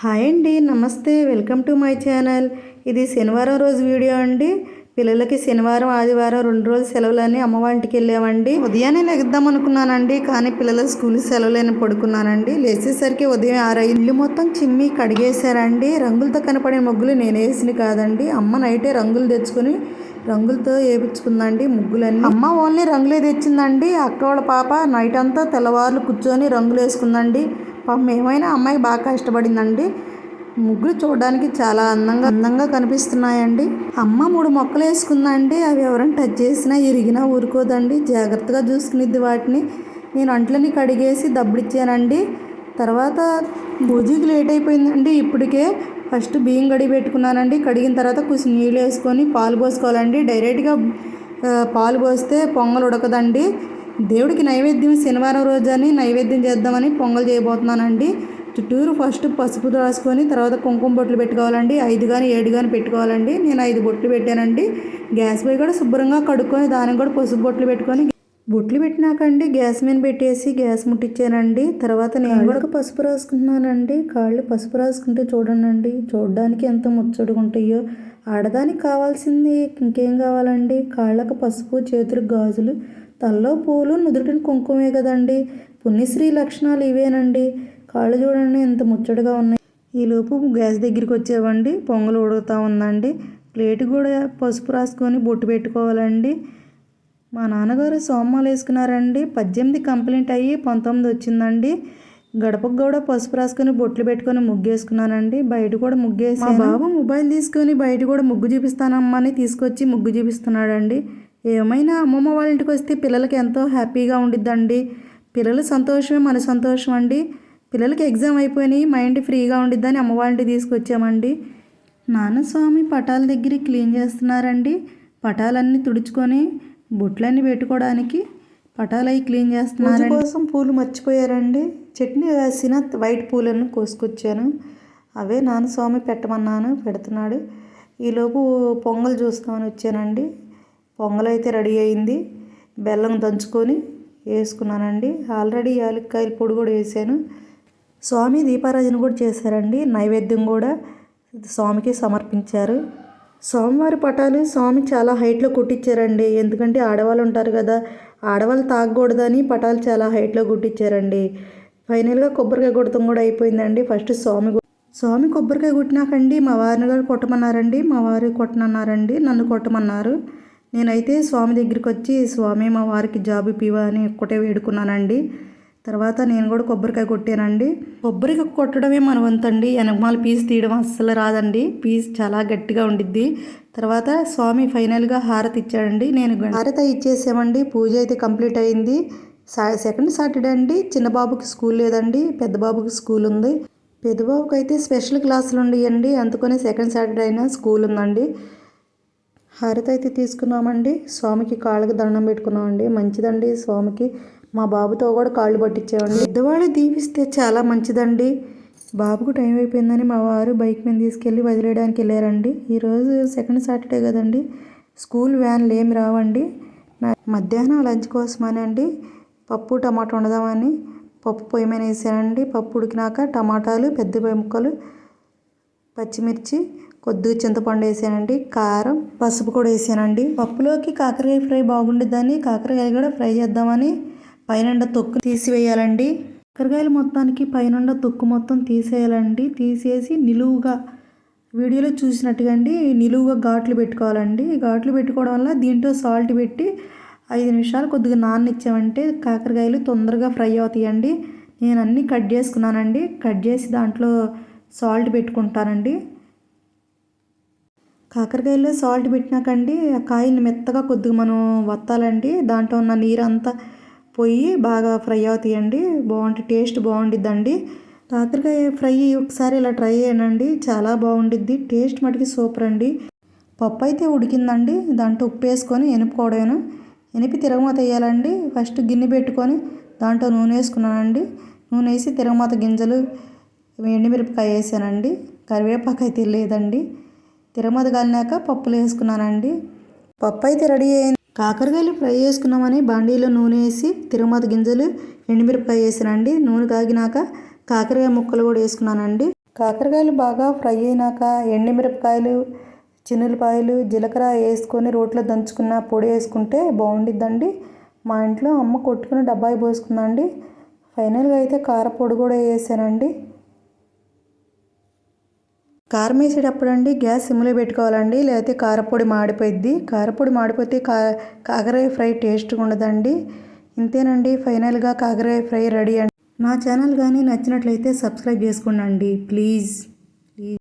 Hi అండి నమస్తే welcome to my channel. ఇది శనివారం రోజు వీడియో అండి. పిల్లలకి శనివారం ఆదివారం రెండు రోజులు సెలవులని అమ్మ వెళ్ళామండి. ఉదయాన్నే లెగుద్దాం అనుకున్నానండి కానీ పిల్లల స్కూల్ సెలవులని పడుకున్నానండి. లేచేసరికి ఉదయం ఆరు ఇల్లు మొత్తం చిమ్మి కడిగేశారండి. రంగులతో కనపడే ముగ్గులు నేను వేసిన కాదండి. అమ్మ నైటే రంగులు తెచ్చుకొని రంగులతో వేయించుకుందండి ముగ్గులన్నీ. అమ్మ ఓన్లీ రంగులే తెచ్చిందండి. అక్క వాళ్ళ పాప నైట్ అంతా తెల్లవారులు కూర్చొని రంగులు వేసుకుందండి. పాపం ఏమైనా అమ్మాయి బాగా కష్టపడిందండి. ముగ్గులు చూడడానికి చాలా అందంగా అందంగా కనిపిస్తున్నాయండి. అమ్మ మూడు మొక్కలు వేసుకుందండి. అవి ఎవరైనా టచ్ చేసినా ఇరిగినా ఊరుకోదండి. జాగ్రత్తగా చూసుకునిద్ది వాటిని. నేను అంట్లని కడిగేసి దబ్బిచ్చానండి తర్వాత పూజకి లేట్ అయిపోయిందండి. ఇప్పటికే ఫస్ట్ బియ్యం కడిగి పెట్టుకున్నానండి. కడిగిన తర్వాత కొంచెం నీళ్ళు వేసుకొని పాలు పోసుకోవాలండి. డైరెక్ట్గా పాలు పోస్తే పొంగలు ఉడకదండి. దేవుడికి నైవేద్యం శనివారం రోజు అని నైవేద్యం చేద్దామని పొంగల్ చేయబోతున్నానండి. చుట్టూరు ఫస్ట్ పసుపు రాసుకొని తర్వాత కుంకుమ బొట్లు పెట్టుకోవాలండి. ఐదు కానీ ఏడు కానీ పెట్టుకోవాలండి. నేను ఐదు బొట్లు పెట్టానండి. గ్యాస్ పై కూడా శుభ్రంగా కడుక్కొని దానికి కూడా పసుపు బొట్లు పెట్టుకొని బొట్లు పెట్టినాకండి. గ్యాస్ మీద పెట్టేసి గ్యాస్ ముట్టించానండి తర్వాత నేను కూడా పసుపు రాసుకుంటున్నానండి. కాళ్ళు పసుపు రాసుకుంటే చూడండి చూడడానికి ఎంత ముచ్చటగా ఉంటాయో. ఆడదానికి కావాల్సింది ఇంకేం కావాలండి? కాళ్ళకు పసుపు చేతులకు గాజులు తలలో పూలు నుదుటిని కుంకుమే కదండి. పుణ్యశ్రీ లక్షణాలు ఇవేనండి. కాళ్ళు చూడండి ఎంత ముచ్చటగా ఉన్నాయి. ఈలోపు గ్యాస్ దగ్గరికి వచ్చేవండి. పొంగలు ఉడుకుతూ ఉందండి. ప్లేట్ కూడా పసుపు రాసుకొని బొట్టు పెట్టుకోవాలండి. మా నాన్నగారు సోమాలు వేసుకున్నారండి. పద్దెనిమిది కంప్లైంట్ అయ్యి పంతొమ్మిది వచ్చిందండి. గడపకు కూడా పసుపు రాసుకొని బొట్లు పెట్టుకొని ముగ్గేసుకున్నానండి. బయట కూడా ముగ్గేసి మా బాబు మొబైల్ తీసుకొని బయట కూడా ముగ్గు చూపిస్తానమ్మని తీసుకొచ్చి ముగ్గు చూపిస్తున్నాడండి. ఏమైనా అమ్మమ్మ వాళ్ళ ఇంటికి వస్తే పిల్లలకి ఎంతో హ్యాపీగా ఉండిద్దండి. పిల్లల సంతోషమే మన సంతోషం అండి. పిల్లలకి ఎగ్జామ్ అయిపోయినాయి మైండ్ ఫ్రీగా ఉండిద్దని అమ్మ వాళ్ళ ఇంటికి తీసుకొచ్చామండి. నాన్న స్వామి పటాల దగ్గర క్లీన్ చేస్తున్నారండి. పటాలన్నీ తుడుచుకొని బొట్లన్నీ పెట్టుకోవడానికి పటాలు అవి క్లీన్ చేస్తున్నారు కోసం పూలు మర్చిపోయారండి. చట్నీ వేసిన వైట్ పూలను కోసుకొచ్చాను. అవే నాన్న స్వామి పెట్టమన్నాను పెడుతున్నాడు. ఈలోపు పొంగల్ చూస్తామని వచ్చానండి. పొంగల్ అయితే రెడీ అయింది. బెల్లం దంచుకొని వేసుకున్నానండి. ఆల్రెడీ యాలక్కాయల పొడి కూడా వేసాను. స్వామి దీపారాజన కూడా చేశారండి. నైవేద్యం కూడా స్వామికి సమర్పించారు. స్వామివారి పటాలు స్వామి చాలా హైట్లో కుట్టించారండి. ఎందుకంటే ఆడవాళ్ళు ఉంటారు కదా ఆడవాళ్ళు తాగకూడదని పటాలు చాలా హైట్లో కుట్టించారండి. ఫైనల్గా కొబ్బరికాయ కొడతం కూడా అయిపోయిందండి. ఫస్ట్ స్వామి స్వామి కొబ్బరికాయ కొట్టినాకండి. మా వారిని కూడా కొట్టమన్నారండి. మా వారు కొట్టనన్నారండి. నన్ను కొట్టమన్నారు. నేనైతే స్వామి దగ్గరికి వచ్చి స్వామి మా వారికి జాబ్ ఇప్పివా అని ఒక్కటే వేడుకున్నానండి. తర్వాత నేను కూడా కొబ్బరికాయ కొట్టానండి. కొబ్బరికాయ కొట్టడమే మన వంతండి వెనకమాల పీస్ తీయడం అస్సలు రాదండి. పీస్ చాలా గట్టిగా ఉండిద్ది. తర్వాత స్వామి ఫైనల్గా హారతి ఇచ్చాడండి. నేను గం- హారతి ఇచ్చేసామండి. పూజ అయితే కంప్లీట్ అయింది. సా సెకండ్ సాటర్డే అండి. చిన్న బాబుకి స్కూల్ లేదండి. పెద్ద బాబుకి స్కూల్ ఉంది. పెద్ద బాబుకి అయితే స్పెషల్ క్లాసులు ఉండేయండి అందుకని సెకండ్ సాటర్డే అయినా స్కూల్ ఉందండి. హారతి అయితే తీసుకున్నామండి. స్వామికి కాళ్ళకి దండం పెట్టుకున్నామండి. మంచిదండి స్వామికి. మా బాబుతో కూడా కాళ్ళు పట్టించామండి. పెద్దవాళ్ళు దీవిస్తే చాలా మంచిదండి. బాబుకు టైం అయిపోయిందని మా వారు బైక్ మీద తీసుకెళ్ళి వదిలేయడానికి వెళ్ళారండి. ఈరోజు సెకండ్ సాటర్డే కదండి. స్కూల్ వ్యాన్లు ఏమి రావండి. మధ్యాహ్నం లంచ్ కోసమని అండి? పప్పు టమాటా వండదామని పప్పు పొయ్యి మీద వేసానండి. పప్పు ఉడికినాక టమాటాలు పెద్ద ముక్కలు పచ్చిమిర్చి కొద్ది చింతపండు వేసానండి కారం పసుపు కూడా వేసానండి. పప్పులోకి కాకరకాయ ఫ్రై బాగుండిద్దని కాకరకాయ కూడా ఫ్రై చేద్దామని పైన తొక్కు తీసివేయాలండి. కాకరకాయలు మొత్తానికి పైన తొక్కు మొత్తం తీసేయాలండి. తీసేసి నిలువుగా వీడియోలో చూసినట్టుగా అండి నిలువుగా ఘాట్లు పెట్టుకోవాలండి. ఘాట్లు పెట్టుకోవడం వల్ల దీంట్లో సాల్ట్ పెట్టి ఐదు నిమిషాలు కొద్దిగా నాననిచ్చామంటే కాకరకాయలు తొందరగా ఫ్రై అవుతాయండి. నేను అన్నీ కట్ చేసుకున్నానండి. కట్ చేసి దాంట్లో సాల్ట్ పెట్టుకుంటానండి. కాకరకాయలో సాల్ట్ పెట్టినాకండి ఆ కాయని మెత్తగా కొద్దిగా మనం వత్తాలండి. దాంట్లో ఉన్న నీరంతా పోయి బాగా ఫ్రై అవుతాయండి. బాగుంటుంది టేస్ట్ బాగుండిద్దండి. కాకరకాయ ఫ్రై ఒకసారి ఇలా ట్రై చేయనండి చాలా బాగుండిద్ది. టేస్ట్ మటుకి సూపర్ అండి. పప్పు అయితే ఉడికిందండి. దాంట్లో ఉప్పు వేసుకొని ఎనుపుకోవడమేను. ఎనిపి తిరగమాత వేయాలండి. ఫస్ట్ గిన్నె పెట్టుకొని దాంట్లో నూనె వేసుకున్నానండి. నూనె వేసి తిరగమాత గింజలు ఎండుమిరపకాయ వేసానండి. కరివేపాకు అయితే లేదండి. తిరగమాత పప్పులు వేసుకున్నానండి. పప్పు అయితే రెడీ అయింది. కాకరకాయలు ఫ్రై చేసుకున్నామని బాండీలో నూనె వేసి తిరుమద గింజలు ఎండుమిరపకాయ వేసానండి. నూనె కాగినాక కాకరకాయ ముక్కలు కూడా వేసుకున్నానండి. కాకరకాయలు బాగా ఫ్రై అయినాక ఎండుమిరపకాయలు చిన్నులపాయలు జీలకర్ర వేసుకొని రోట్లో దంచుకున్న పొడి వేసుకుంటే బాగుండిద్దండి. మా ఇంట్లో అమ్మ కొట్టుకుని డబ్బాయి పోసుకుందండి. ఫైనల్గా అయితే కారపొడి కూడా వేసానండి. కారం వేసేటప్పుడు అండి గ్యాస్ సిమ్లో పెట్టుకోవాలండి లేకపోతే కారపొడి మాడిపోయిద్ది. కారపొడి మాడిపోతే కా కాకరాయ ఫ్రై టేస్ట్గా ఉండదండి. ఇంతేనండి ఫైనల్గా కాకరాయ ఫ్రై రెడీ అండి. నా ఛానల్ కానీ నచ్చినట్లయితే సబ్స్క్రైబ్ చేసుకోండి ప్లీజ్.